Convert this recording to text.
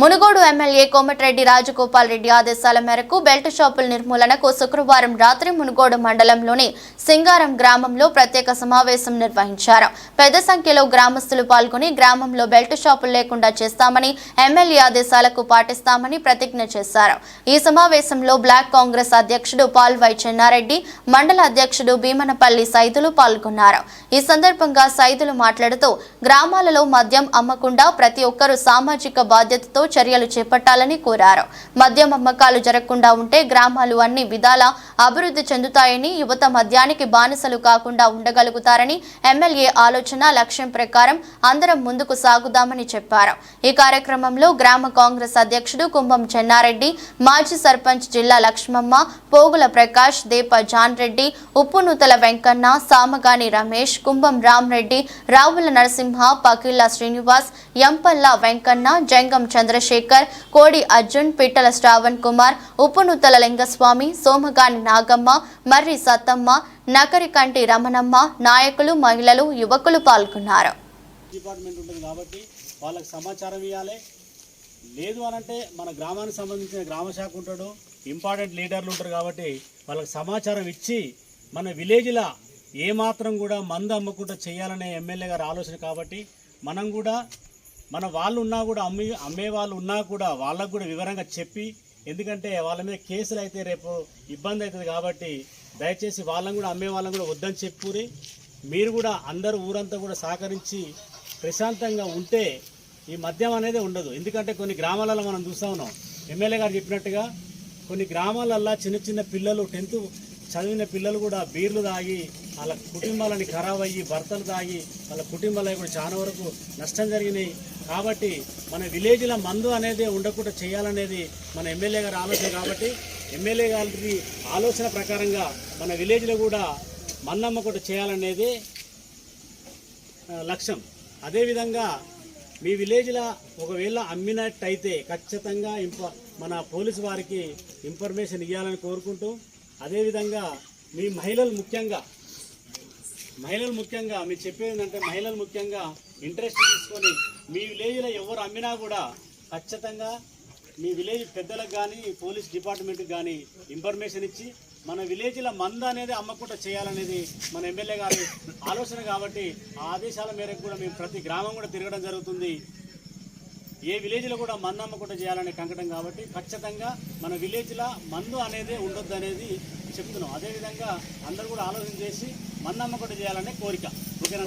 Munugode MLA Komatireddy Rajagopal Reddy ఆదేశాల మేరకు belt షాపుల నిర్మూలనకు శుక్రవారం రాత్రి మునుగోడు మండలంలోని సింగారం గ్రామంలో ప్రత్యేక సమావేశం నిర్వహించారు. పెద్ద సంఖ్యలో గ్రామస్తులు పాల్గొని గ్రామంలో బెల్ట్ షాపులు లేకుండా చేస్తామని ఎమ్మెల్యే ఆదేశాలకు పాటిస్తామని ప్రతిజ్ఞ చేశారు. ఈ సమావేశంలో బ్లాక్ కాంగ్రెస్ అధ్యక్షుడు పాల్వై చెన్నారెడ్డి మండల అధ్యక్షుడు భీమనపల్లి సైదులు పాల్గొన్నారు. ఈ సందర్భంగా సైదులు మాట్లాడుతూ గ్రామాలలో మద్యం అమ్మకుండా ప్రతి ఒక్కరూ సామాజిక బాధ్యతతో చర్యలు చేపట్టాలని కోరారు. మద్యం అమ్మకాలు జరగకుండా ఉంటే గ్రామాలు అన్ని విధాల అభివృద్ధి చెందుతాయని యువత మద్యానికి బానిసలు కాకుండా ఉండగలుగుతారని ఎమ్మెల్యే ఆలోచన లక్ష్యం ప్రకారం అందరం ముందుకు సాగుదామని చెప్పారు. ఈ కార్యక్రమంలో గ్రామ కాంగ్రెస్ అధ్యక్షుడు కుంభం చెన్నారెడ్డి మాజీ సర్పంచ్ జిల్లా లక్ష్మమ్మ పోగుల ప్రకాష్ దేప జాన్ రెడ్డి ఉప్పునూతల వెంకన్న సామగాని రమేష్ కుంభం రామ్రెడ్డి రావుల నరసింహ పకిళ్ళ శ్రీనివాస్ ఎంపల్ల వెంకన్న జంగం చంద్ర చంద్రశేఖర్ కోడి అర్జున్ పిట్టల శ్రావణ్ కుమార్ ఉప్పునుతల లింగస్వామి సోమగాని నాగమ్మ మర్రి సత్తమ్మ నకరికంటి రమణమ్మ నాయకులు మహిళలు యువకులు పాల్గొన్నారు. డిపార్ట్మెంట్ ఉంటుంది కాబట్టి వాళ్ళకి సమాచారం ఇవ్వాలి. లేదు అనంటే మన గ్రామానికి సంబంధించిన గ్రామ శాఖ ఉంటాడు ఇంపార్టెంట్ లీడర్లు ఉంటారు కాబట్టి వాళ్ళకి సమాచారం ఇచ్చి మన విలేజ్లో ఏమాత్రం కూడా మందు అమ్మకుండా చేయాలనే ఎమ్మెల్యే గారి ఆలోచన కాబట్టి మనం కూడా మన వాళ్ళు ఉన్నా కూడా అమ్మి అమ్మే వాళ్ళు ఉన్నా కూడా వాళ్ళకు కూడా వివరంగా చెప్పి ఎందుకంటే వాళ్ళ మీద కేసులు అయితే రేపు ఇబ్బంది అవుతుంది కాబట్టి దయచేసి వాళ్ళని కూడా అమ్మే వాళ్ళని కూడా వద్దని చెప్పుకుని మీరు కూడా అందరూ ఊరంతా కూడా సహకరించి ప్రశాంతంగా ఉంటే ఈ మద్యం అనేది ఉండదు. ఎందుకంటే కొన్ని గ్రామాలలో మనం చూస్తూ ఉన్నాం. ఎమ్మెల్యే గారు చెప్పినట్టుగా కొన్ని గ్రామాలల్లో చిన్న చిన్న పిల్లలు టెన్త్ చదివిన పిల్లలు కూడా బీర్లు తాగి వాళ్ళ కుటుంబాలని ఖరాబ్ అయ్యి భర్తలు తాగి వాళ్ళ కుటుంబాలకు కూడా చాలా వరకు నష్టం జరిగినాయి. కాబట్టి మన విలేజ్లో మందు అనేది ఉండకుండా చేయాలనేది మన ఎమ్మెల్యే గారి ఆలోచన. కాబట్టి ఎమ్మెల్యే గారి ఆలోచన ప్రకారంగా మన విలేజ్లో కూడా మన్నమ్మ కూడా చేయాలనేది లక్ష్యం. అదేవిధంగా మీ విలేజ్లో ఒకవేళ అమ్మినట్టయితే ఖచ్చితంగా ఇంప మన పోలీసు వారికి ఇన్ఫర్మేషన్ ఇవ్వాలని కోరుకుంటూ అదేవిధంగా మీ మహిళలు ముఖ్యంగా మహిళలు ముఖ్యంగా మీరు చెప్పేది ఏంటంటే మహిళలు ముఖ్యంగా ఇంట్రెస్ట్ తీసుకొని మీ విలేజ్లో ఎవరు అమ్మినా కూడా ఖచ్చితంగా మీ విలేజ్ పెద్దలకు కానీ పోలీస్ డిపార్ట్మెంట్కి కానీ ఇన్ఫర్మేషన్ ఇచ్చి మన విలేజ్లో మంద అనేది అమ్మకుండా చేయాలనేది మన ఎమ్మెల్యే గారి ఆలోచన కాబట్టి ఆ ఆదేశాల మేరకు కూడా మేము ప్రతి గ్రామం కూడా తిరగడం జరుగుతుంది. ఏ విలేజ్లో కూడా మందు అమ్మకుండా చేయాలనే కంకటం కాబట్టి ఖచ్చితంగా మన విలేజ్లో మందు అనేది ఉండొద్దు అనేది చెప్తున్నాం. అదేవిధంగా అందరూ కూడా ఆలోచన చేసి మన్నమ్మ కూడా చేయాలనే కోరిక. ఓకేనా?